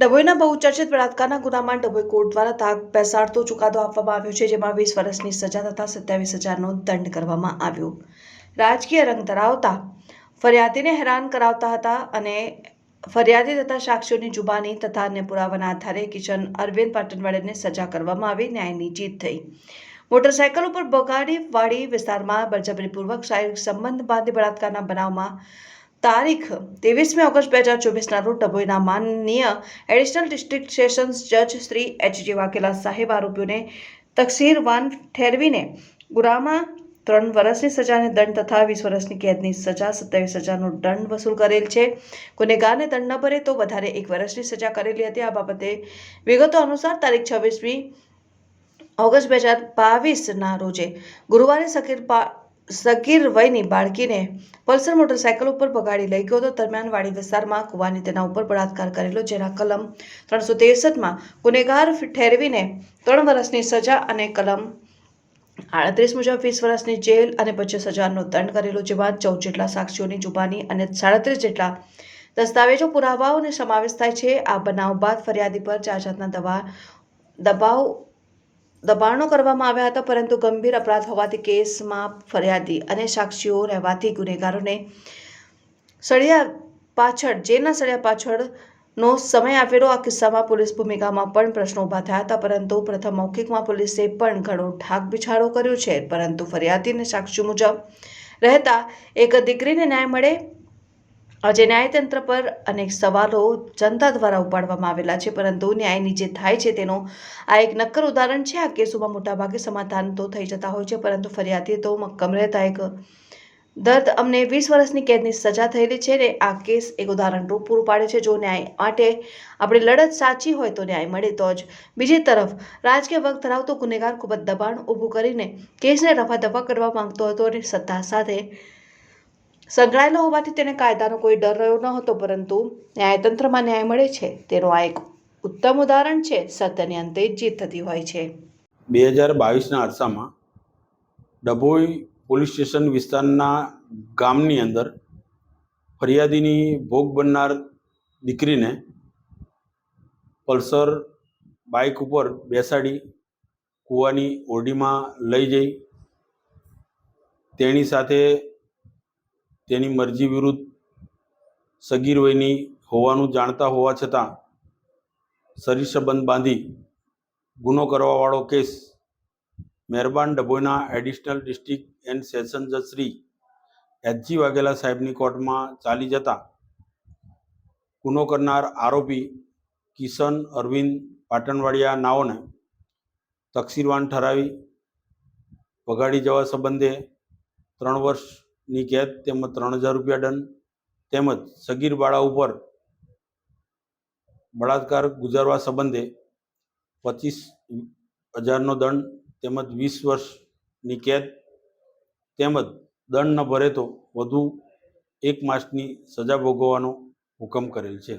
ડભોઈના બહુચર્ચિત બળાત્કારના ગુનામાં ડભોઈ કોર્ટ દ્વારા તાક બેસાડતો ચુકાદો આપવામાં આવ્યો છે, જેમાં વીસ વર્ષની સજા તથા સત્યાવીસ હજારનો દંડ કરવામાં આવ્યો. રાજકીય રંગ ધરાવતા ફરિયાદીને હેરાન કરાવતા હતા અને ફરિયાદી તથા સાક્ષીઓની જુબાની તથા અન્ય પુરાવાના આધારે કિશન અરવિંદ પાટણવાડેને સજા કરવામાં આવી, ન્યાયની જીત થઈ. મોટરસાયકલ ઉપર બગાડી વાડી વિસ્તારમાં બળજબરીપૂર્વક શારીરિક સંબંધ બાંધી બળાત્કારના બનાવમાં તારીખ ત્રેવીસમી ઓગસ્ટ બે હજાર ચોવીસના રોજ ડભોઈના માનનીય એડિશનલ ડિસ્ટ્રિક્ટ સેશન્સ જજ શ્રી એચ જી વાઘેલા સાહેબ આરોપીઓને તકસીરવાન ઠેરવીને ગુરામાં ત્રણ વર્ષની સજાને દંડ તથા વીસ વર્ષની કેદની સજા, સત્યાવીસ હજારનો દંડ વસૂલ કરેલ છે. ગુનેગારને દંડ ન ભરે તો વધારે એક વર્ષની સજા કરેલી હતી. આ બાબતે વિગતો અનુસાર તારીખ છવ્વીસમી ઓગસ્ટ બે હજાર બાવીસના રોજે ગુરુવારે સકીર પા સગીર વયની બાળકીને પલ્સર મોટરસાયકલ ઉપર પગાડી લઈ ગયો હતો. દરમિયાન વાડી વિસ્તારમાં કુવાની તેના ઉપર બળાત્કાર કરેલો, જેના કલમ ત્રણસો ત્રેસઠમાં ગુનેગાર ઠેરવીને ત્રણ વર્ષની સજા અને કલમ આડત્રીસ મુજબ વીસ વર્ષની જેલ અને પચીસ હજારનો દંડ કરેલો. જેમાં ચૌદ જેટલા સાક્ષીઓની જુબાની અને સાડત્રીસ જેટલા દસ્તાવેજો પુરાવાઓને સમાવેશ થાય છે. આ બનાવ બાદ ફરિયાદી પર ચાર જાતના દવા દબાવ દબાણો કરવામાં આવ્યા હતા, પરંતુ ગંભીર અપરાધ હોવાથી કેસમાં ફરિયાદી અને સાક્ષીઓ રહેવાથી ગુનેગારોને સળિયા પાછળ જેના સળિયા પાછળનો સમય આપેલો. આ કિસ્સામાં પોલીસ ભૂમિકામાં પણ પ્રશ્નો ઊભા થયા હતા, પરંતુ પ્રથમ મૌખિકમાં પોલીસે પણ ઘણો ઠાક બિછાડો કર્યો છે, પરંતુ ફરિયાદીને સાક્ષી મુજબ રહેતા એક દીકરીને ન્યાય મળે આજે ન્યાયતંત્ર પર અનેક સવાલો જનતા દ્વારા ઉપાડવામાં આવેલા છે, પરંતુ ન્યાયની જે થાય છે તેનો આ એક નક્કર ઉદાહરણ છે. આ કેસોમાં મોટાભાગે સમાધાન તો થઈ જતા હોય છે, પરંતુ ફરિયાદી તો મક્કમ રહેતા એક દર્દ અમને વીસ વર્ષની કેદની સજા થયેલી છે ને આ કેસ એક ઉદાહરણ રૂપ પૂરું પાડે છે. જો ન્યાય માટે આપણી લડત સાચી હોય તો ન્યાય મળે તો જ. બીજી તરફ, રાજકીય વગ ધરાવતો ગુનેગાર ખૂબ જ દબાણ ઊભું કરીને કેસને રફા દફા કરવા માંગતો હતો અને સત્તા સાથે સંકળાયેલો હોવાથી તેને કાયદાનો કોઈ ડર રહ્યો ન હતો, પરંતુ ન્યાયતંત્રમાં ન્યાય મળે છે, તેનો આ એક ઉત્તમ ઉદાહરણ છે, સત્યની અંતે જીત થતી હોય છે. બે હજાર બાવીસના અરસામાં ડભોઈ પોલીસ સ્ટેશન વિસ્તારના ગામની અંદર ફરિયાદીની ભોગ બનનાર દીકરીને પલ્સર બાઇક ઉપર બેસાડી કૂવાની ઓરડીમાં લઈ જઈ તેની સાથે તેની મરજી વિરુદ્ધ સગીર વયની હોવાનું જાણતા હોવા છતાં શરીર સંબંધ બાંધી ગુનો કરવાવાળો કેસ મહેરબાન ડભોઈના એડિશનલ ડિસ્ટ્રિક્ટ એન્ડ સેશન જજ શ્રી એચજી વાઘેલા સાહેબની કોર્ટમાં ચાલી જતા ગુનો કરનાર આરોપી કિશન અરવિંદ પાટણવાડિયા નાઓને તકસીરવાન ઠરાવી વગાડી જવા સંબંધે ત્રણ વર્ષની કેદ, તેમજ ત્રણ હજાર રૂપિયા દંડ, તેમજ સગીર બાળા ઉપર બળાત્કાર ગુજારવા સંબંધે પચીસ હજારનો દંડ, તેમજ વીસ વર્ષની કેદ, તેમજ દંડ ન ભરે તો વધુ એક માસની સજા ભોગવવાનો હુકમ કરેલ છે.